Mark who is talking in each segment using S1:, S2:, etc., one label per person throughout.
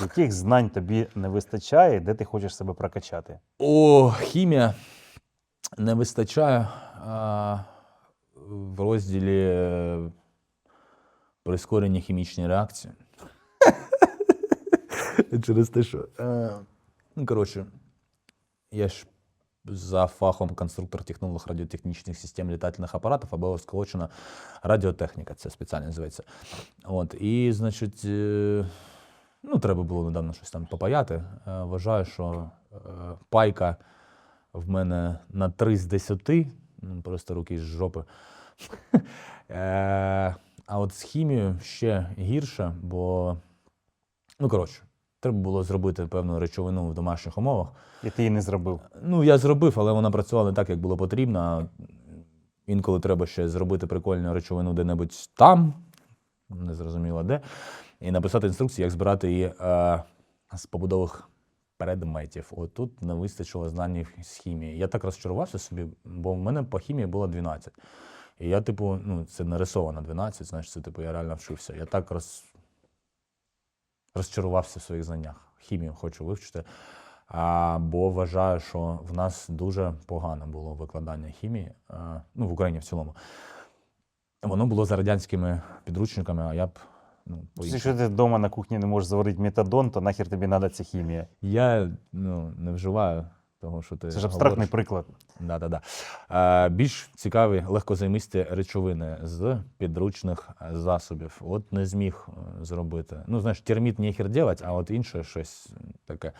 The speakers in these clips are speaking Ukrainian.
S1: Яких знань тобі не вистачає, де ти хочеш себе прокачати?
S2: О, хімія не вистачає а, в розділі е, прискорення хімічної реакції. Через те, що. е, Ну, коротше, я ж за фахом конструктор-технолог радіотехнічних систем літательних апаратів або скорочена радіотехніка, це спеціально називається. От, і, значить, е, ну, треба було недавно щось там попаяти. Е, Вважаю, що е, пайка в мене на 3 з 10, ну, просто руки з жопи. Е, А от з хімією ще гірше, бо, ну, коротше, треба було зробити певну речовину в домашніх умовах.
S1: І ти її не зробив.
S2: Ну, я зробив, але вона працювала не так, як було потрібно. Інколи треба ще зробити прикольну речовину де-небудь там, незрозуміло де, і написати інструкцію, як збирати її е, з побудових предметів. От тут не вистачило знань з хімії. Я так розчарувався собі, бо в мене по хімії було 12. І я, типу, ну, це нарисовано 12, значить, це типу, я реально вчився. Я так роз... розчарувався в своїх знаннях. Хімію хочу вивчити. А, бо вважаю, що в нас дуже погано було викладання хімії, а, ну, в Україні в цілому. Воно було за радянськими підручниками, а я б ну.
S1: Якщо ти вдома на кухні не можеш заварити метадон, то нахер тобі треба ця хімія.
S2: Я ну, не вживаю того, що ти.
S1: Це ж абстрактний
S2: говориш.
S1: приклад.
S2: Да, да, да. Е, більш цікаві легкозаймисті речовини з підручних засобів. От не зміг е, зробити. Ну, знаєш, терміт ніхер делать, а от інше щось таке.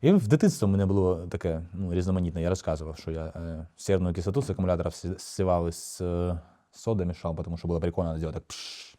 S2: І в дитинстві мене було таке ну, різноманітне. Я розказував, що я е, серну кислоту з акумулятора зсівав з е, соди мішав, тому що було прикольно зробити так. пш.